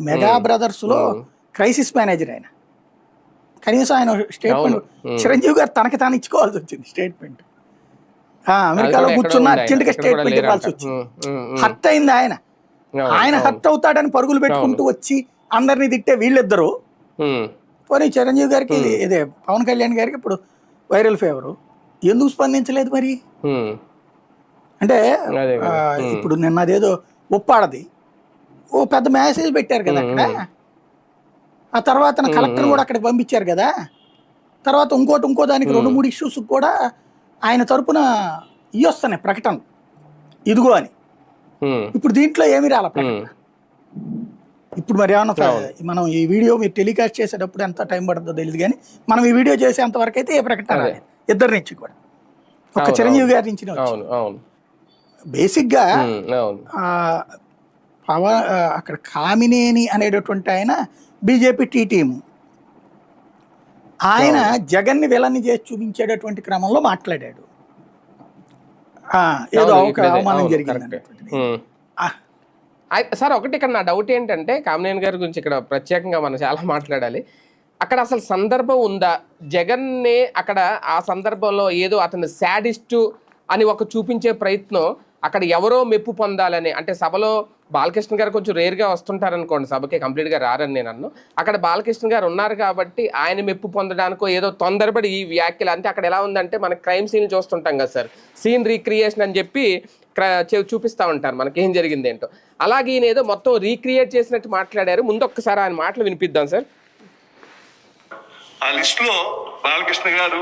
Mega బ్రదర్స్లో crisis manager ఆయన. కనీసం ఆయన స్టేట్మెంట్ చిరంజీవి గారు తనకి తాను ఇచ్చుకోవాల్సి వచ్చింది స్టేట్మెంట్ అమెరికాలో కూర్చున్న ఎక్కడో ఉంది అర్జెంట్గా ఆయన. ఇక్కడ కూడా స్టేట్మెంట్. ఇవ్వాల్సి వచ్చింది. హర్ట్ అయింది ఆయన. ఆయన హర్ట్ అవుతాడని పరుగులు పెట్టుకుంటూ వచ్చి అందరినీ తిట్టే వీళ్ళిద్దరు. పోనీ చిరంజీవి గారికి ఇది- పవన్ కళ్యాణ్ గారికి ఇప్పుడు వైరల్ ఫేవరు ఎందుకు స్పందించలేదు మరి. అంటే. ఇప్పుడు నిన్న అదేదో ఉప్పాడది. ఓ పెద్ద మెసేజ్ పెట్టారు కదా అక్కడ. ఆ తర్వాత కలెక్టర్ కూడా అక్కడికి పంపించారు కదా. తర్వాత ఇంకోటి ఇంకో దానికి రెండు మూడు ఇష్యూస్ కూడా ఆయన తరపున ఇవస్తున్నాయి ప్రకటనలు. ఇదిగో అని. ఇప్పుడు దీంట్లో ఏమి రాల ప్రకటన? ఇప్పుడు మరి ఏమన్నా మనం ఈ వీడియో మీరు టెలికాస్ట్ చేసేటప్పుడు ఎంత టైం పడుతుందో తెలియదు కానీ మనం ఈ వీడియో చేసేంత వరకు అయితే ఏ ప్రకటన రాలేదు. ఇద్దరి నుంచి కూడా. ఒక చిరంజీవి గారి నుంచి అవును అవును. బేసిక్గా ఆ, అక్కడ కామినేని అనేటటువంటి ఆయన బీజేపీ టీ టీము. ఆయన జగన్ని విలన్ని చేసి చూపించేటటువంటి క్రమంలో మాట్లాడాడు. ఏదో ఒక అవమానం జరిగింది సార్ ఒకటి ఇక్కడ నా డౌట్ ఏంటంటే కామినేని గారి గురించి ఇక్కడ ప్రత్యేకంగా మనం చాలా మాట్లాడాలి. అక్కడ అసలు సందర్భం ఉందా? జగన్నే అక్కడ ఆ సందర్భంలో ఏదో అతను శాడిస్టు అని ఒక చూపించే ప్రయత్నం అక్కడ ఎవరో మెప్పు పొందాలని అంటే సభలో బాలకృష్ణ గారు కొంచెం రేర్గా వస్తుంటారనుకోండి సభకి కంప్లీట్గా రారని నేను అన్ను. అక్కడ బాలకృష్ణ గారు ఉన్నారు కాబట్టి ఆయన మెప్పు పొందడానికో ఏదో తొందరపడి ఈ వ్యాఖ్యలు అంటే అక్కడ ఎలా ఉందంటే మన క్రైమ్ సీన్ చూస్తుంటాం కదా సార్ సీన్ రీక్రియేషన్ అని చెప్పి చూపిస్తూ చూపిస్తా ఉంటారు మనకి ఏం జరిగింది ఏంటో అలాగే ఈయన ఏదో మొత్తం రీక్రియేట్ చేసినట్టు మాట్లాడారు. ముందు ఒక్కసారి ఆయన మాటలు వినిపిద్దాం సార్. ఆ లిస్ట్లో బాలకృష్ణ గారు